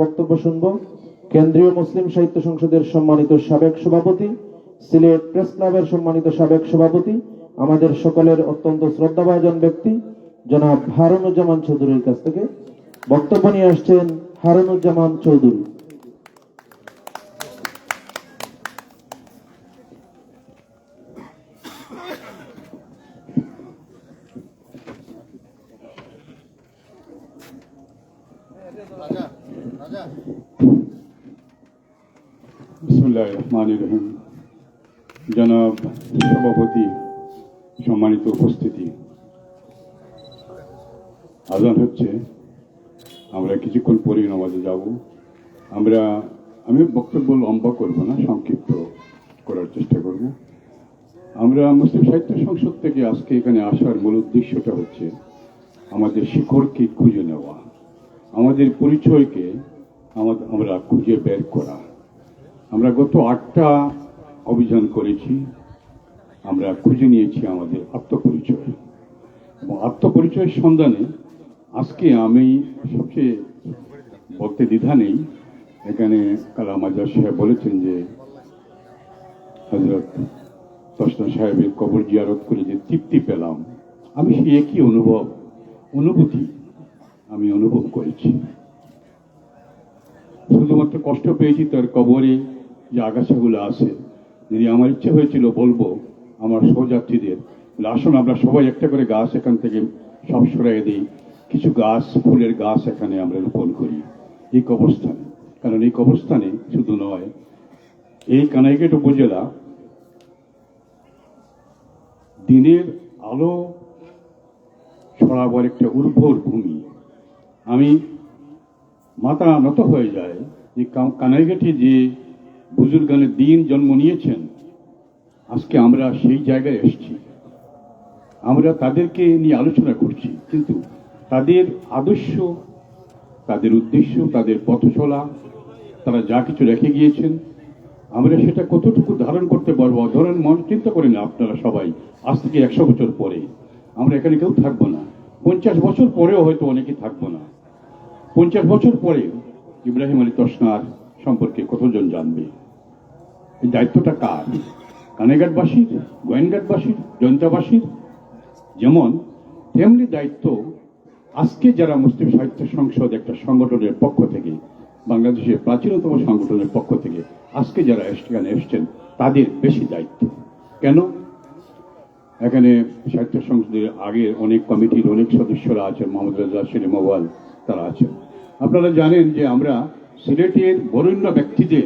বক্তব্য শুনব। কেন্দ্রীয় মুসলিম সাহিত্য সংসদের সম্মানিত সাবেক সভাপতি, সিলেট প্রেস ক্লাবের সম্মানিত সাবেক সভাপতি, আমাদের সকলের অত্যন্ত শ্রদ্ধাভাজন ব্যক্তি, জনাব হারুনুজ্জামান চৌধুরীর কাছ থেকে বক্তব্য নিয়ে আসছেন হারুনুজ্জামান চৌধুরী। বিসমুল্লাহ রহমান রহিম। জনাব সভাপতি, সম্মানিত উপস্থিতি। আজান হচ্ছে, আমরা কিছুক্ষণ পরে নামাজে যাব। আমরা, আমি বক্তব্য লম্বা করব না, সংক্ষিপ্ত করার চেষ্টা করব। আমরা মুসলিম সাহিত্য সংসদ থেকে আজকে এখানে আসার মূল উদ্দেশ্যটা হচ্ছে, আমাদের শিকড়কে খুঁজে নেওয়া, আমাদের পরিচয়কে আমাদের, আমরা খুঁজে বের করা। আমরা গত আটটা অভিযান করেছি। আমরা খুঁজে নিয়েছি আমাদের আত্মপরিচয়। এবং আত্মপরিচয়ের সন্ধানে আজকে আমি সবচেয়ে বলতে দ্বিধা নেই। এখানে কালাম আজাদ সাহেব বলেছেন যে হজরত তসনা সাহেবের কবর জিয়ারত করে যে তৃপ্তি পেলাম, আমি সেই একই অনুভব, অনুভূতি আমি অনুভব করেছি। শুধুমাত্র কষ্ট পেয়েছি তার কবরে যে আগাছাগুলো আছে। যদি আমার ইচ্ছে হয়েছিল বলব, আমার সহযাত্রীদের, আসুন আমরা সবাই একটা করে গাছ এখান থেকে সব সরাই দিই। কিছু গাছ, ফুলের গাছ এখানে আমরা রোপণ করি। এই কবরস্থানে। কারণ এই কবরস্থানে শুধু নয়, এই কানাইঘাট উপজেলা দিনের আলো ছড়াবার একটা উর্বর ভূমি। আমি মাথা নত হয়ে যায়। যে কানাইঘাটে যে বুজুর্গানের দিন জন্ম নিয়েছেন, আজকে আমরা সেই জায়গায় এসেছি। আমরা তাদেরকে নিয়ে আলোচনা করছি, কিন্তু তাদের আদর্শ, তাদের উদ্দেশ্য, তাদের পথ চলা, তারা যা কিছু রেখে গিয়েছেন, আমরা সেটা কতটুকু ধারণ করতে পারব? ধরেন, মন চিন্তা করেন আপনারা সবাই, আজ থেকে একশো বছর পরে। আমরা এখানে কেউ থাকব না। পঞ্চাশ বছর পরেও হয়তো অনেকে থাকব পঞ্চাশ বছর পরে ইব্রাহিম আলী তসনার সম্পর্কে কতজন জানবে? এই দায়িত্বটা কার? কানেঘাটবাসীর গোয়েনঘাটবাসীর জয়ন্তাবাসীর যেমন, তেমনি দায়িত্ব আজকে যারা মুসলিম সাহিত্য সংসদ একটা সংগঠনের পক্ষ থেকে, বাংলাদেশের প্রাচীনতম সংগঠনের পক্ষ থেকে আজকে যারা এখানে এসছেন, তাদের বেশি দায়িত্ব। কেন? এখানে সাহিত্য সংসদের আগের অনেক কমিটির অনেক সদস্যরা আছেন, মোহাম্মদ রাজা, সেলিম মোবাল তারা আছেন। আপনারা জানেন যে আমরা সিলেটের বরেণ্য ব্যক্তিদের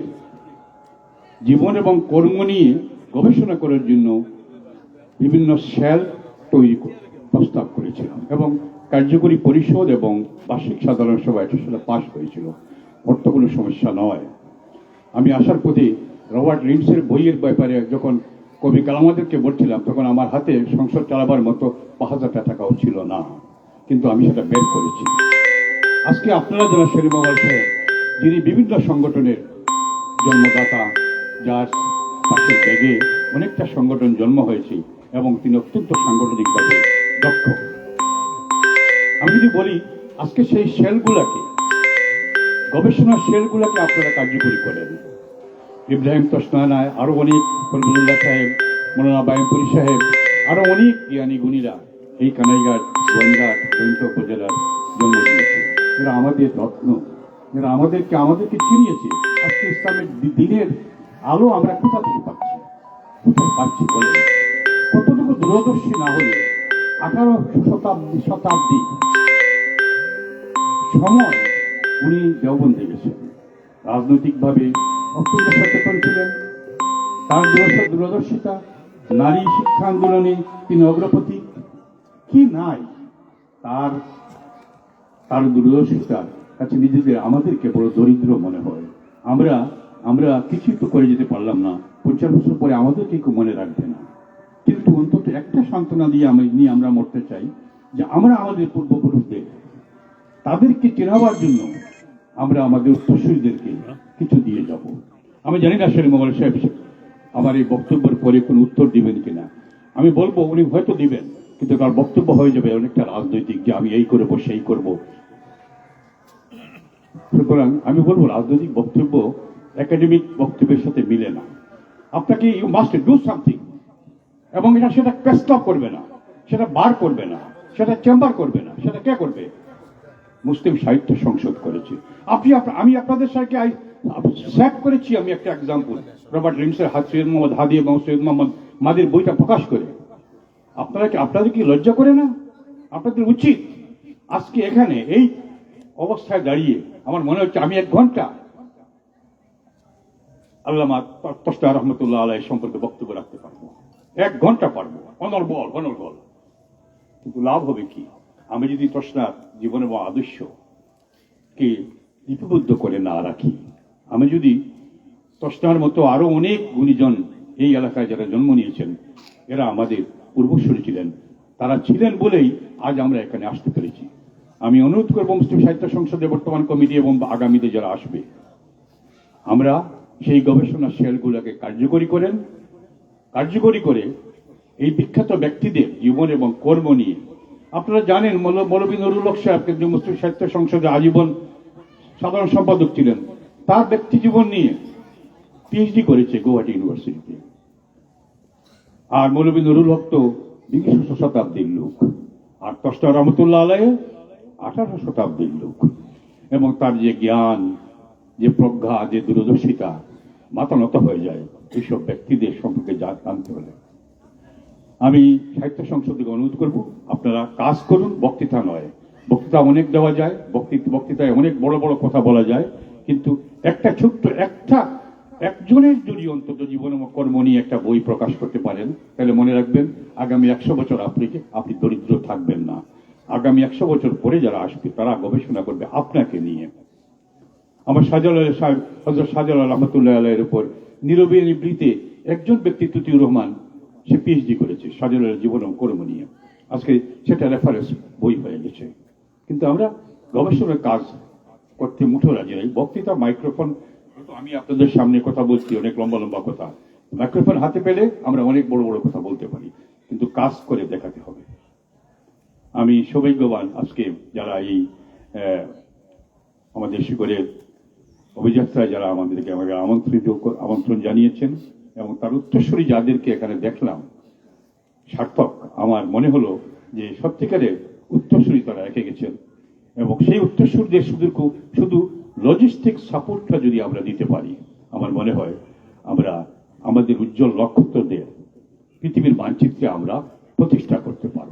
জীবন এবং কর্ম নিয়ে গবেষণা করার জন্য বিভিন্ন সেল তৈরি প্রস্তাব করেছিলাম এবং কার্যকরী পরিষদ এবং বার্ষিক সাধারণ সভা এটা সেটা পাশ হয়েছিল। অর্থ কোনো সমস্যা নয়। আমি আসার পথে রবার্ট লিন্সের বইয়ের ব্যাপারে যখন কবি কালামাদেরকে বলছিলাম, তখন আমার হাতে সংসদ চালাবার মতো পাঁচ হাজার টাকাও ছিল না। কিন্তু আমি সেটা বের করেছি। আজকে আপনারা যারা মোবাইল সাহেব যিনি বিভিন্ন সংগঠনের জন্মদাতা, যার পাশের ব্যাগে অনেকটা সংগঠন জন্ম হয়েছে এবং তিনি অত্যন্ত সাংগঠনিকভাবে দক্ষ। আমি যদি বলি, আজকে সেই সেলগুলাকে গবেষণার সেলগুলোকে আপনারা কার্যকরী করেন। ইব্রাহিম তসনানায় আরও অনেক ফজলুল্লাহ সাহেব, মৌলানা বায়মপুরি সাহেব, আরও অনেক জ্ঞানী গুণীরা এই কানাইঘাট গোয়েন্দাট জয়ন্ত উপজেলার জন্ম দিয়েছে এরা আমাদের রত্ন এরা আমাদেরকে আমাদেরকে চিনিয়েছে। আজকে ইসলামের দিনের আলো আমরা কোথা থেকে পাচ্ছি? কোথায় পাচ্ছি বলে? কতটুকু দূরদর্শী না হলে আঠারো শতাব্দী শতাব্দী সময় উনি দেওবন্দে গেছেন। রাজনৈতিকভাবে অত্যন্ত সচেতন ছিলেন। তার দূরস্থ দূরদর্শিতা, নারী শিক্ষা আন্দোলনে তিনি অগ্রপথিক কি নাই? তার তার দূরদর্শিতার কাছে নিজেদের, আমাদেরকে বড় দরিদ্র মনে হয়। আমরা আমরা কিছুই তো করে যেতে পারলাম না। পঞ্চাশ বছর পরে আমাদেরকে কেউ মনে রাখবে না। কিন্তু অন্তত একটা সান্ত্বনা দিয়ে আমি, নিয়ে আমরা মরতে চাই যে আমরা আমাদের পূর্বপুরুষদের, তাদেরকে চেনাবার জন্য আমরা আমাদের উত্তরসূরিদেরকে কিছু দিয়ে যাব। আমি জানি না শের মোবাইল সাহেব, আমার এই বক্তব্যের পরে কোনো উত্তর দিবেন কিনা। আমি বলব, উনি হয়তো দিবেন, কিন্তু তার বক্তব্য হয়ে যাবে অনেকটা রাজনৈতিক যে আমি এই করব, সেই করব। সুতরাং আমি বলব, রাজনৈতিক বক্তব্য একাডেমিক বক্তব্যের সাথে মিলে না। আপনাকে ইউ মাস্ট ডু সামথিং এবং এটা সেটা প্রেস ক্লাব করবে না। সেটা বার করবে না। সেটা চেম্বার করবে না। সেটা কে করবে? মুসলিম সাহিত্য সংসদ করেছে। আপনি আমি আপনাদের সাথে স্যাট করেছি আমি একটা এক্সাম্পল রবার্ট রিমসের হাত, সৈয়দ মোহাম্মদ হাদি এবং সৈয়দ মোহাম্মদ মাদির বইটা প্রকাশ করে। আপনারা কি, আপনাদের কি লজ্জা করে না? আপনাদের উচিত আজকে এখানে এই অবস্থায় দাঁড়িয়ে আমার মনে হচ্ছে আমি এক ঘণ্টা আল্লামা তস্তা রহমতুল্লাহ আলাই সম্পর্কে বক্তব্য রাখতে পারব। এক ঘণ্টা পারব। অনর্বল অনর্বল কিন্তু লাভ হবে কি? আমি যদি তসনার জীবনে বা আদর্শ কে লিপিবদ্ধ করে না রাখি, আমি যদি তসনার মতো আরও অনেক গুণীজন এই এলাকায় যারা জন্ম নিয়েছেন, এরা আমাদের পূর্বসূরি ছিলেন, তারা ছিলেন বলেই আজ আমরা এখানে আসতে পেরেছি। আমি অনুরোধ করব মুসলিম সাহিত্য সংসদের বর্তমান কমিটি এবং আগামীতে যারা আসবে, আমরা সেই গবেষণা সেলগুলোকে কার্যকরী করেন। কার্যকরী করে এই বিখ্যাত ব্যক্তিদের জীবন এবং কর্ম নিয়ে। আপনারা জানেন মৌল- মৌলভী নুরুল হক সাহেব কিন্তু মুসলিম সাহিত্য সংসদে আজীবন সাধারণ সম্পাদক ছিলেন। তার ব্যক্তি জীবন নিয়ে পিএইচডি করেছে গুয়াহাটি ইউনিভার্সিটিতে। আর মৌলভী নুরুল হক তো বিংশ শতাব্দীর লোক। আর তস্তা রহমতুল্লাহ আলাই আঠারো শতাব্দীর লোক। এবং তার যে জ্ঞান, যে প্রজ্ঞা, যে দূরদর্শিতা মাথা নত হয়ে যায় এইসব ব্যক্তিদের সম্পর্কে যা জানতে হলে। আমি সাহিত্য সংসদকে অনুরোধ করব, আপনারা কাজ করুন, বক্তৃতা নয়। বক্তৃতা অনেক দেওয়া যায়, বক্তৃতা বক্তৃতায় অনেক বড় বড় কথা বলা যায়, কিন্তু একটা ছোট্ট একটা, একজনের যদি অন্তত জীবন কর্ম নিয়ে একটা বই প্রকাশ করতে পারেন, তাহলে মনে রাখবেন, আগামী একশো বছর আপনি আপনি দরিদ্র থাকবেন না। আগামী একশো বছর পরে যারা আসবে, তারা গবেষণা করবে আপনাকে নিয়ে। আমার শাহজালাল সাহেব হজরত শাহজালাল রহমতুল্লাহ আলাইয়ের উপর নীরবে নিবৃতে একজন ব্যক্তি, তুতিউর রহমান, সে পিএইচডি করেছে শাহজালালের জীবন কর্ম নিয়ে। আজকে সেটা রেফারেন্স বই হয়ে গেছে। কিন্তু আমরা গবেষণার কাজ করতে মুঠো রাজি নাই। বক্তৃতা মাইক্রোফোন আমি আপনাদের সামনে কথা বলছি, অনেক লম্বা লম্বা কথা। মাইক্রোফোন হাতে পেলে আমরা অনেক বড় বড় কথা বলতে পারি। কিন্তু কাজ করে দেখাতে হবে। আমি সৌভাগ্যবান আজকে যারা এই আমাদের শিকড়ের অভিযাত্রায় যারা আমাদেরকে আমাকে আমন্ত্রিত আমন্ত্রণ জানিয়েছেন এবং তার উত্তরস্বরী যাদেরকে এখানে দেখলাম, সার্থক আমার মনে হলো যে সত্যিকারের উত্তরসূরি তারা রেখে গেছেন এবং সেই উত্তরসূরদের শুধু শুধু লজিস্টিক সাপোর্টটা যদি আমরা দিতে পারি, আমার মনে হয় আমরা আমাদের উজ্জ্বল নক্ষত্রদের পৃথিবীর মানচিত্রে আমরা প্রতিষ্ঠা করতে পারব।